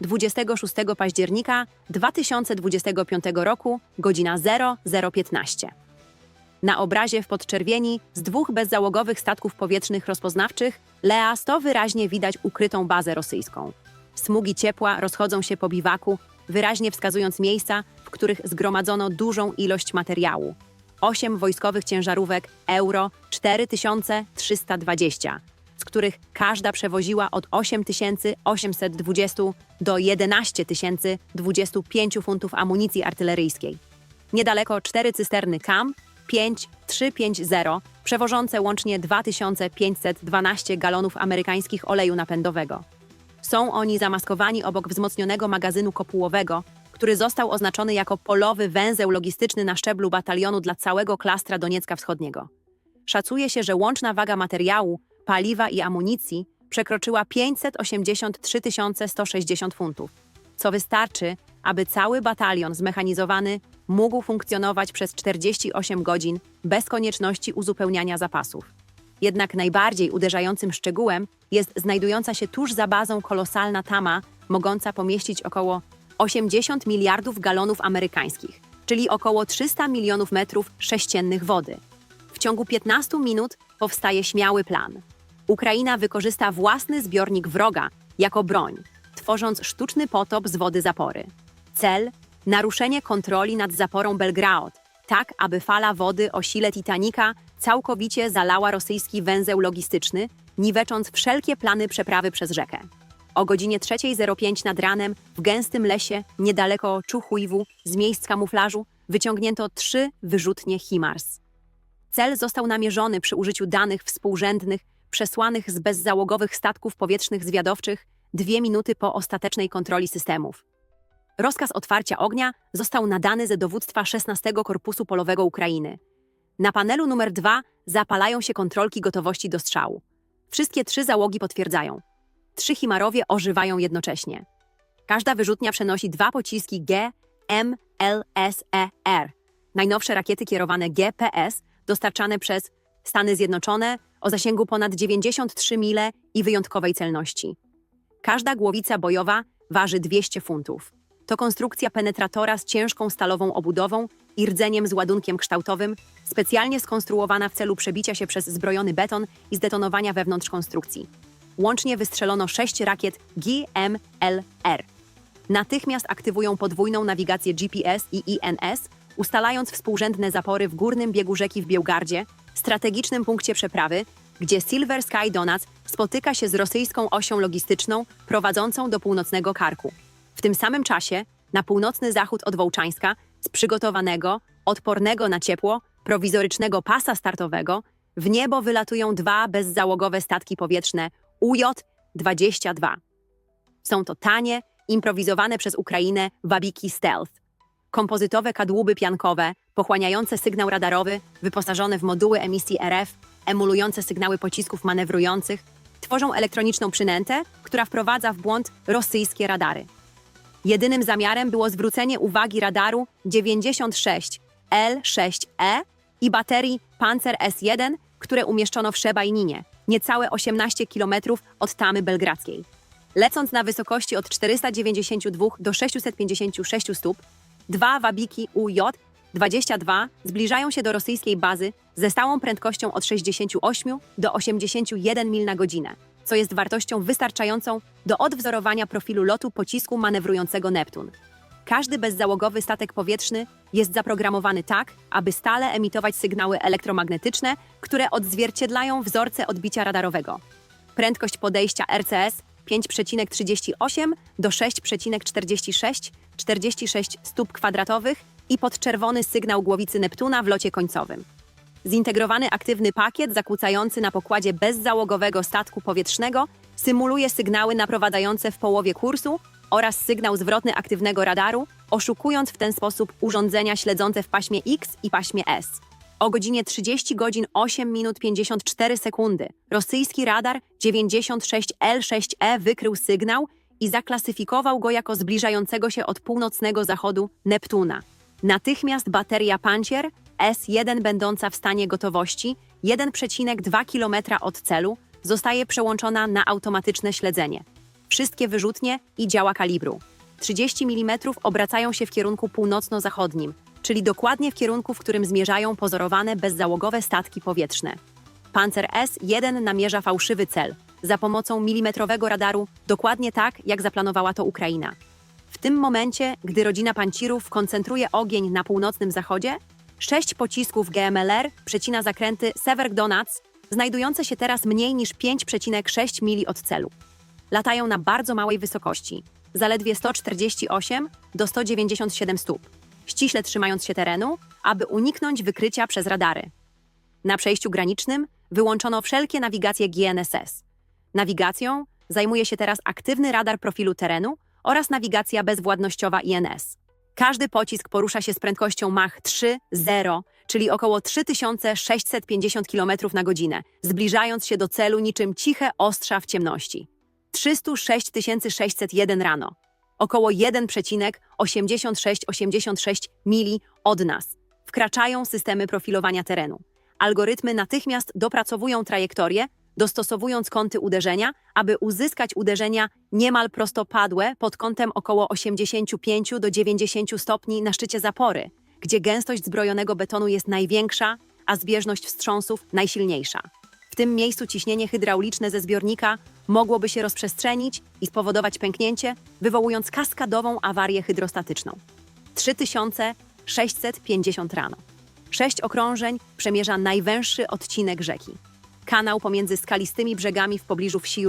26 października 2025 roku, godzina 0015. Na obrazie w podczerwieni z dwóch bezzałogowych statków powietrznych rozpoznawczych Leas to wyraźnie widać ukrytą bazę rosyjską. Smugi ciepła rozchodzą się po biwaku, wyraźnie wskazując miejsca, w których zgromadzono dużą ilość materiału. Osiem wojskowych ciężarówek Euro 4320, z których każda przewoziła od 8820 do 11025 funtów amunicji artyleryjskiej. Niedaleko cztery cysterny KAM 5350, przewożące łącznie 2512 galonów amerykańskich oleju napędowego. Są oni zamaskowani obok wzmocnionego magazynu kopułowego, który został oznaczony jako polowy węzeł logistyczny na szczeblu batalionu dla całego klastra Doniecka Wschodniego. Szacuje się, że łączna waga materiału, paliwa i amunicji przekroczyła 583 160 funtów, co wystarczy, aby cały batalion zmechanizowany mógł funkcjonować przez 48 godzin bez konieczności uzupełniania zapasów. Jednak najbardziej uderzającym szczegółem jest znajdująca się tuż za bazą kolosalna tama, mogąca pomieścić około 80 miliardów galonów amerykańskich, czyli około 300 milionów metrów sześciennych wody. W ciągu 15 minut powstaje śmiały plan. Ukraina wykorzysta własny zbiornik wroga jako broń, tworząc sztuczny potop z wody zapory. Cel naruszenie kontroli nad zaporą Belgrad, tak aby fala wody o sile Titanica całkowicie zalała rosyjski węzeł logistyczny, niwecząc wszelkie plany przeprawy przez rzekę. O godzinie 3.05 nad ranem w gęstym lesie, niedaleko Czuchujwu, z miejsc kamuflażu, wyciągnięto trzy wyrzutnie HIMARS. Cel został namierzony przy użyciu danych współrzędnych przesłanych z bezzałogowych statków powietrznych zwiadowczych dwie minuty po ostatecznej kontroli systemów. Rozkaz otwarcia ognia został nadany ze dowództwa 16 Korpusu Polowego Ukrainy. Na panelu numer 2 zapalają się kontrolki gotowości do strzału. Wszystkie trzy załogi potwierdzają. Trzy Himarowie ożywają jednocześnie. Każda wyrzutnia przenosi dwa pociski G, M, L, S, E, R. Najnowsze rakiety kierowane GPS dostarczane przez Stany Zjednoczone o zasięgu ponad 93 mile i wyjątkowej celności. Każda głowica bojowa waży 200 funtów. To konstrukcja penetratora z ciężką stalową obudową i rdzeniem z ładunkiem kształtowym, specjalnie skonstruowana w celu przebicia się przez zbrojony beton i zdetonowania wewnątrz konstrukcji. Łącznie wystrzelono sześć rakiet GMLR. Natychmiast aktywują podwójną nawigację GPS i INS, ustalając współrzędne zapory w górnym biegu rzeki w Białgardzie, strategicznym punkcie przeprawy, gdzie Silver Sky Donuts spotyka się z rosyjską osią logistyczną prowadzącą do północnego Karku. W tym samym czasie, na północny zachód od Wołczańska, z przygotowanego, odpornego na ciepło, prowizorycznego pasa startowego, w niebo wylatują dwa bezzałogowe statki powietrzne UJ-22. Są to tanie, improwizowane przez Ukrainę wabiki stealth. Kompozytowe kadłuby piankowe, pochłaniające sygnał radarowy, wyposażone w moduły emisji RF, emulujące sygnały pocisków manewrujących, tworzą elektroniczną przynętę, która wprowadza w błąd rosyjskie radary. Jedynym zamiarem było zwrócenie uwagi radaru 96 L6E i baterii Panzer S1, które umieszczono w Szebajninie, niecałe 18 km od Tamy Belgradzkiej. Lecąc na wysokości od 492 do 656 stóp, dwa wabiki UJ-22 zbliżają się do rosyjskiej bazy ze stałą prędkością od 68 do 81 mil na godzinę, co jest wartością wystarczającą do odwzorowania profilu lotu pocisku manewrującego Neptun. Każdy bezzałogowy statek powietrzny jest zaprogramowany tak, aby stale emitować sygnały elektromagnetyczne, które odzwierciedlają wzorce odbicia radarowego. Prędkość podejścia RCS 5,38 do 6,46 46 stóp kwadratowych i podczerwony sygnał głowicy Neptuna w locie końcowym. Zintegrowany aktywny pakiet zakłócający na pokładzie bezzałogowego statku powietrznego symuluje sygnały naprowadzające w połowie kursu oraz sygnał zwrotny aktywnego radaru, oszukując w ten sposób urządzenia śledzące w paśmie X i paśmie S. O godzinie 30 godzin 8 minut 54 sekundy rosyjski radar 96L6E wykrył sygnał i zaklasyfikował go jako zbliżającego się od północnego zachodu Neptuna. Natychmiast bateria Pancier S1 będąca w stanie gotowości 1,2 km od celu zostaje przełączona na automatyczne śledzenie. wszystkie wyrzutnie i działa kalibru. 30 mm obracają się w kierunku północno-zachodnim, czyli dokładnie w kierunku, w którym zmierzają pozorowane bezzałogowe statki powietrzne. Panzer S-1 namierza fałszywy cel za pomocą milimetrowego radaru, dokładnie tak, jak zaplanowała to Ukraina. W tym momencie, gdy rodzina pancirów koncentruje ogień na północnym zachodzie, sześć pocisków GMLR przecina zakręty Sever Donac, znajdujące się teraz mniej niż 5,6 mili od celu. Latają na bardzo małej wysokości, zaledwie 148 do 197 stóp, ściśle trzymając się terenu, aby uniknąć wykrycia przez radary. Na przejściu granicznym wyłączono wszelkie nawigacje GNSS. Nawigacją zajmuje się teraz aktywny radar profilu terenu oraz nawigacja bezwładnościowa INS. Każdy pocisk porusza się z prędkością Mach 3.0, czyli około 3650 km na godzinę, zbliżając się do celu niczym ciche ostrza w ciemności. 306 601 rano, około 1,8686 mili od nas, wkraczają systemy profilowania terenu. Algorytmy natychmiast dopracowują trajektorię, dostosowując kąty uderzenia, aby uzyskać uderzenia niemal prostopadłe pod kątem około 85 do 90 stopni na szczycie zapory, gdzie gęstość zbrojonego betonu jest największa, a zbieżność wstrząsów najsilniejsza. W tym miejscu ciśnienie hydrauliczne ze zbiornika mogłoby się rozprzestrzenić i spowodować pęknięcie, wywołując kaskadową awarię hydrostatyczną. 3650 rano. Sześć okrążeń przemierza najwęższy odcinek rzeki. Kanał pomiędzy skalistymi brzegami w pobliżu wsi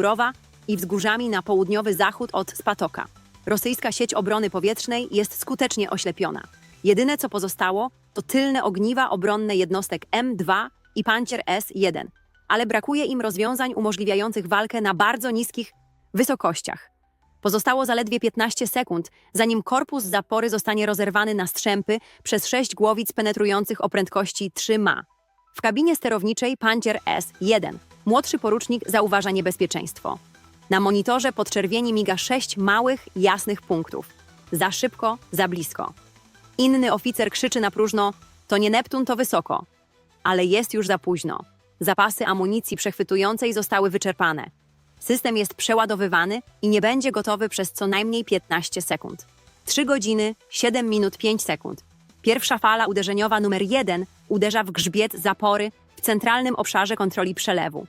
i wzgórzami na południowy zachód od Spatoka. Rosyjska sieć obrony powietrznej jest skutecznie oślepiona. Jedyne co pozostało to tylne ogniwa obronne jednostek M2 i Pancer S-1, ale brakuje im rozwiązań umożliwiających walkę na bardzo niskich wysokościach. Pozostało zaledwie 15 sekund, zanim korpus zapory zostanie rozerwany na strzępy przez sześć głowic penetrujących o prędkości 3 ma. W kabinie sterowniczej Pancer S-1 młodszy porucznik zauważa niebezpieczeństwo. Na monitorze podczerwieni miga sześć małych, jasnych punktów. Za szybko, za blisko. Inny oficer krzyczy na próżno: To nie Neptun, to wysoko. Ale jest już za późno. Zapasy amunicji przechwytującej zostały wyczerpane. System jest przeładowywany i nie będzie gotowy przez co najmniej 15 sekund. 3 godziny, 7 minut 5 sekund. Pierwsza fala uderzeniowa numer 1 uderza w grzbiet zapory w centralnym obszarze kontroli przelewu.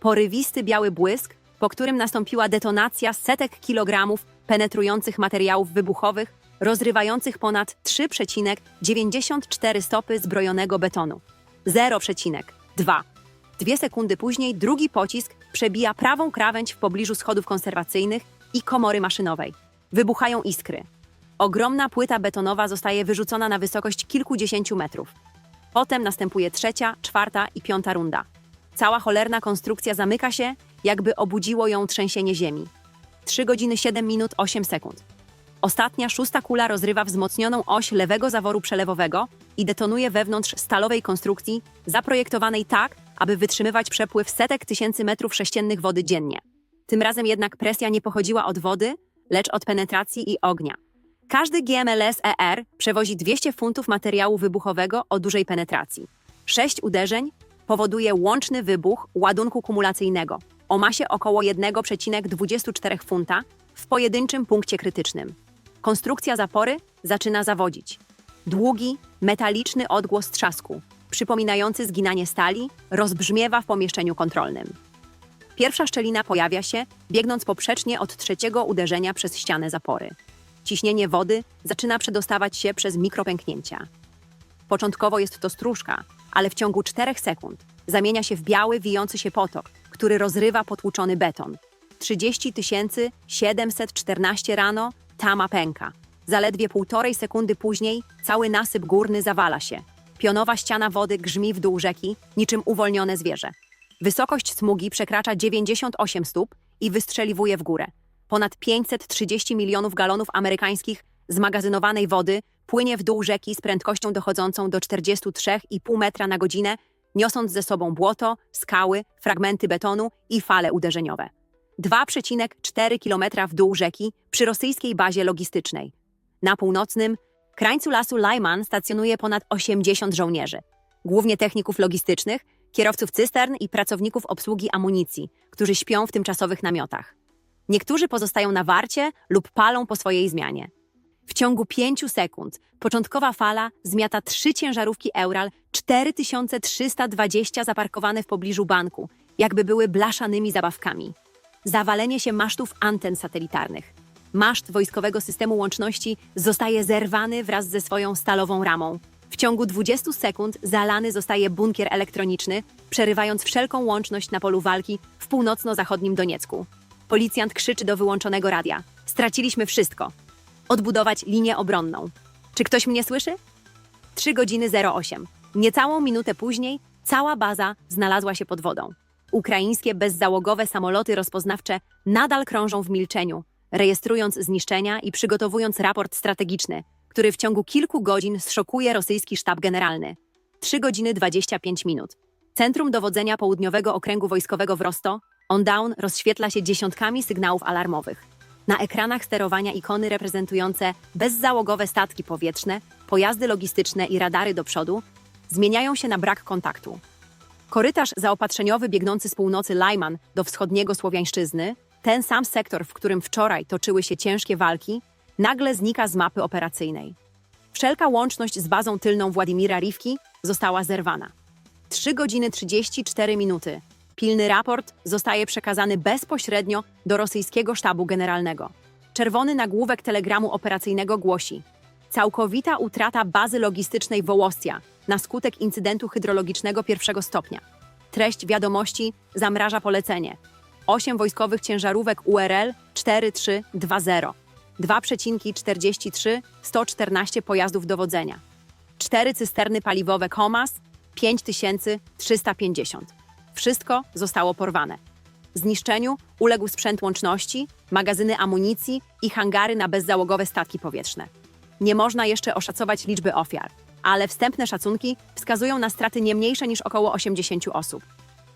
Porywisty biały błysk, po którym nastąpiła detonacja setek kilogramów penetrujących materiałów wybuchowych, rozrywających ponad 3,94 stopy zbrojonego betonu. 0,2. Dwie sekundy później drugi pocisk przebija prawą krawędź w pobliżu schodów konserwacyjnych i komory maszynowej. Wybuchają iskry. Ogromna płyta betonowa zostaje wyrzucona na wysokość kilkudziesięciu metrów. Potem następuje trzecia, czwarta i piąta runda. Cała cholerna konstrukcja zamyka się, jakby obudziło ją trzęsienie ziemi. 3 godziny 7 minut 8 sekund. Ostatnia, szósta kula rozrywa wzmocnioną oś lewego zaworu przelewowego i detonuje wewnątrz stalowej konstrukcji, zaprojektowanej tak, aby wytrzymywać przepływ setek tysięcy metrów sześciennych wody dziennie. Tym razem jednak presja nie pochodziła od wody, lecz od penetracji i ognia. Każdy GMLS ER przewozi 200 funtów materiału wybuchowego o dużej penetracji. Sześć uderzeń powoduje łączny wybuch ładunku kumulacyjnego o masie około 1,24 funta w pojedynczym punkcie krytycznym. Konstrukcja zapory zaczyna zawodzić. Długi, metaliczny odgłos trzasku, przypominający zginanie stali, rozbrzmiewa w pomieszczeniu kontrolnym. Pierwsza szczelina pojawia się, biegnąc poprzecznie od trzeciego uderzenia przez ścianę zapory. Ciśnienie wody zaczyna przedostawać się przez mikropęknięcia. Początkowo jest to stróżka, ale w ciągu 4 sekund zamienia się w biały, wijący się potok, który rozrywa potłuczony beton. 30 714 rano, tama pęka. Zaledwie półtorej sekundy później cały nasyp górny zawala się. Pionowa ściana wody grzmi w dół rzeki, niczym uwolnione zwierzę. Wysokość smugi przekracza 98 stóp i wystrzeliwuje w górę. Ponad 530 milionów galonów amerykańskich zmagazynowanej wody płynie w dół rzeki z prędkością dochodzącą do 43,5 metra na godzinę, niosąc ze sobą błoto, skały, fragmenty betonu i fale uderzeniowe. 2,4 km w dół rzeki przy rosyjskiej bazie logistycznej. Na północnym krańcu lasu Lyman stacjonuje ponad 80 żołnierzy, głównie techników logistycznych, kierowców cystern i pracowników obsługi amunicji, którzy śpią w tymczasowych namiotach. Niektórzy pozostają na warcie lub palą po swojej zmianie. W ciągu 5 sekund początkowa fala zmiata trzy ciężarówki Eural 4320 zaparkowane w pobliżu banku, jakby były blaszanymi zabawkami. Zawalenie się masztów anten satelitarnych. Maszt wojskowego systemu łączności zostaje zerwany wraz ze swoją stalową ramą. W ciągu 20 sekund zalany zostaje bunkier elektroniczny, przerywając wszelką łączność na polu walki w północno-zachodnim Doniecku. Policjant krzyczy do wyłączonego radia. Straciliśmy wszystko. Odbudować linię obronną. Czy ktoś mnie słyszy? 3 godziny 08. Niecałą minutę później cała baza znalazła się pod wodą. Ukraińskie bezzałogowe samoloty rozpoznawcze nadal krążą w milczeniu, rejestrując zniszczenia i przygotowując raport strategiczny, który w ciągu kilku godzin zszokuje rosyjski sztab generalny. 3 godziny 25 minut. Centrum Dowodzenia Południowego Okręgu Wojskowego w Rosto, on down, rozświetla się dziesiątkami sygnałów alarmowych. Na ekranach sterowania ikony reprezentujące bezzałogowe statki powietrzne, pojazdy logistyczne i radary do przodu zmieniają się na brak kontaktu. Korytarz zaopatrzeniowy biegnący z północy Lajman do wschodniego Słowiańszczyzny, ten sam sektor, w którym wczoraj toczyły się ciężkie walki, nagle znika z mapy operacyjnej. Wszelka łączność z bazą tylną Władimira Rivki została zerwana. 3 godziny 34 minuty. Pilny raport zostaje przekazany bezpośrednio do rosyjskiego sztabu generalnego. Czerwony nagłówek telegramu operacyjnego głosi: Całkowita utrata bazy logistycznej Wołostia na skutek incydentu hydrologicznego pierwszego stopnia. Treść wiadomości zamraża polecenie. 8 wojskowych ciężarówek URL 4320. 2,43 114 pojazdów dowodzenia. 4 cysterny paliwowe KOMAS 5350. Wszystko zostało porwane. Zniszczeniu uległ sprzęt łączności, magazyny amunicji i hangary na bezzałogowe statki powietrzne. Nie można jeszcze oszacować liczby ofiar, ale wstępne szacunki wskazują na straty nie mniejsze niż około 80 osób.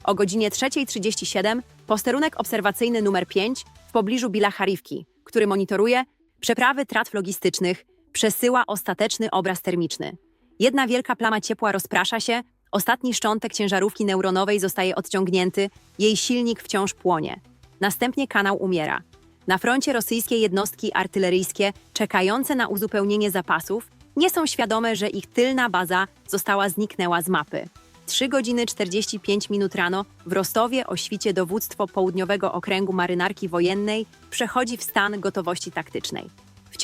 O godzinie 3.37 posterunek obserwacyjny numer 5 w pobliżu Bilacharivki, który monitoruje przeprawy tratw logistycznych, przesyła ostateczny obraz termiczny. Jedna wielka plama ciepła rozprasza się, ostatni szczątek ciężarówki neuronowej zostaje odciągnięty, jej silnik wciąż płonie. Następnie kanał umiera. Na froncie rosyjskie jednostki artyleryjskie, czekające na uzupełnienie zapasów, nie są świadome, że ich tylna baza została zniknęła z mapy. 3 godziny 45 minut rano w Rostowie o świcie dowództwo Południowego Okręgu Marynarki Wojennej przechodzi w stan gotowości taktycznej.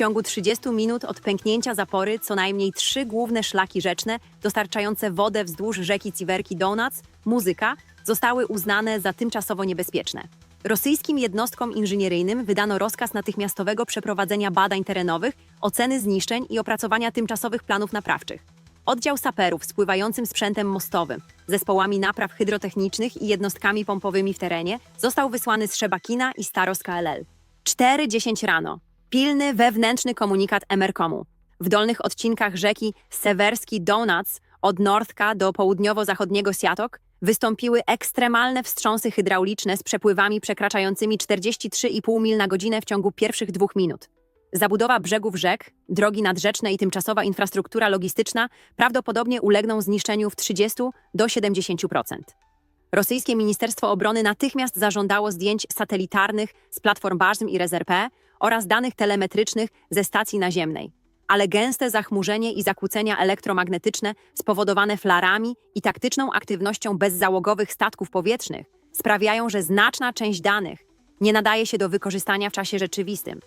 Ciągu 30 minut od pęknięcia zapory co najmniej trzy główne szlaki rzeczne dostarczające wodę wzdłuż rzeki Ciwerki Donac, muzyka, zostały uznane za tymczasowo niebezpieczne. Rosyjskim jednostkom inżynieryjnym wydano rozkaz natychmiastowego przeprowadzenia badań terenowych, oceny zniszczeń i opracowania tymczasowych planów naprawczych. Oddział saperów z pływającym sprzętem mostowym, zespołami napraw hydrotechnicznych i jednostkami pompowymi w terenie został wysłany z Szebakina i Staros KLL. 4.10 rano. Pilny wewnętrzny komunikat Emerkomu. W dolnych odcinkach rzeki Sewerski Donuts od Northka do południowo-zachodniego Siatok wystąpiły ekstremalne wstrząsy hydrauliczne z przepływami przekraczającymi 43,5 mil na godzinę w ciągu pierwszych dwóch minut. Zabudowa brzegów rzek, drogi nadrzeczne i tymczasowa infrastruktura logistyczna prawdopodobnie ulegną zniszczeniu w 30 do 70%. Rosyjskie Ministerstwo Obrony natychmiast zażądało zdjęć satelitarnych z platform Barzm i RezerP oraz danych telemetrycznych ze stacji naziemnej. Ale gęste zachmurzenie i zakłócenia elektromagnetyczne spowodowane flarami i taktyczną aktywnością bezzałogowych statków powietrznych sprawiają, że znaczna część danych nie nadaje się do wykorzystania w czasie rzeczywistym.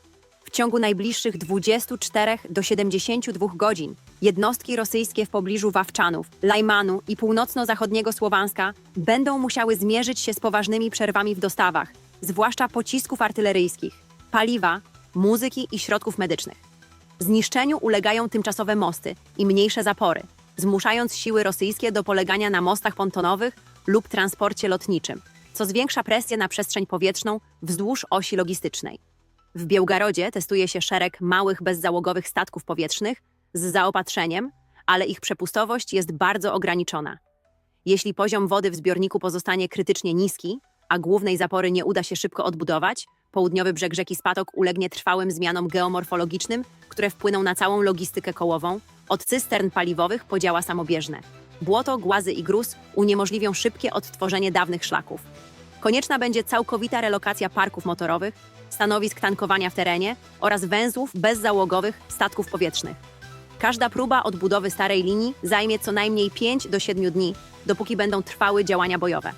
W ciągu najbliższych 24 do 72 godzin jednostki rosyjskie w pobliżu Wawczanów, Lajmanu i północno-zachodniego Słowanska będą musiały zmierzyć się z poważnymi przerwami w dostawach, zwłaszcza pocisków artyleryjskich, paliwa, muzyki i środków medycznych. Zniszczeniu ulegają tymczasowe mosty i mniejsze zapory, zmuszając siły rosyjskie do polegania na mostach pontonowych lub transporcie lotniczym, co zwiększa presję na przestrzeń powietrzną wzdłuż osi logistycznej. W Białgarodzie testuje się szereg małych bezzałogowych statków powietrznych z zaopatrzeniem, ale ich przepustowość jest bardzo ograniczona. Jeśli poziom wody w zbiorniku pozostanie krytycznie niski, a głównej zapory nie uda się szybko odbudować, południowy brzeg rzeki Spatok ulegnie trwałym zmianom geomorfologicznym, które wpłyną na całą logistykę kołową, od cystern paliwowych po działa samobieżne. Błoto, głazy i gruz uniemożliwią szybkie odtworzenie dawnych szlaków. Konieczna będzie całkowita relokacja parków motorowych, stanowisk tankowania w terenie oraz węzłów bezzałogowych statków powietrznych. Każda próba odbudowy starej linii zajmie co najmniej 5 do 7 dni, dopóki będą trwały działania bojowe.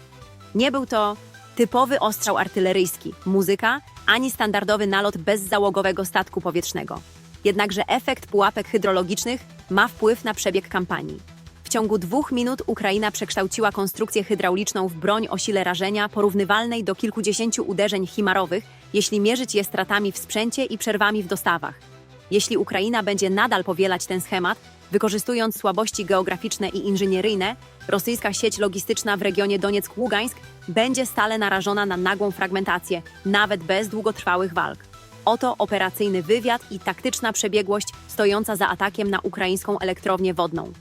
Nie był to typowy ostrzał artyleryjski, muzyka, ani standardowy nalot bezzałogowego statku powietrznego. Jednakże efekt pułapek hydrologicznych ma wpływ na przebieg kampanii. W ciągu dwóch minut Ukraina przekształciła konstrukcję hydrauliczną w broń o sile rażenia porównywalnej do kilkudziesięciu uderzeń chimarowych, jeśli mierzyć je stratami w sprzęcie i przerwami w dostawach. Jeśli Ukraina będzie nadal powielać ten schemat, wykorzystując słabości geograficzne i inżynieryjne, rosyjska sieć logistyczna w regionie Donieck-Ługańsk będzie stale narażona na nagłą fragmentację, nawet bez długotrwałych walk. Oto operacyjny wywiad i taktyczna przebiegłość stojąca za atakiem na ukraińską elektrownię wodną.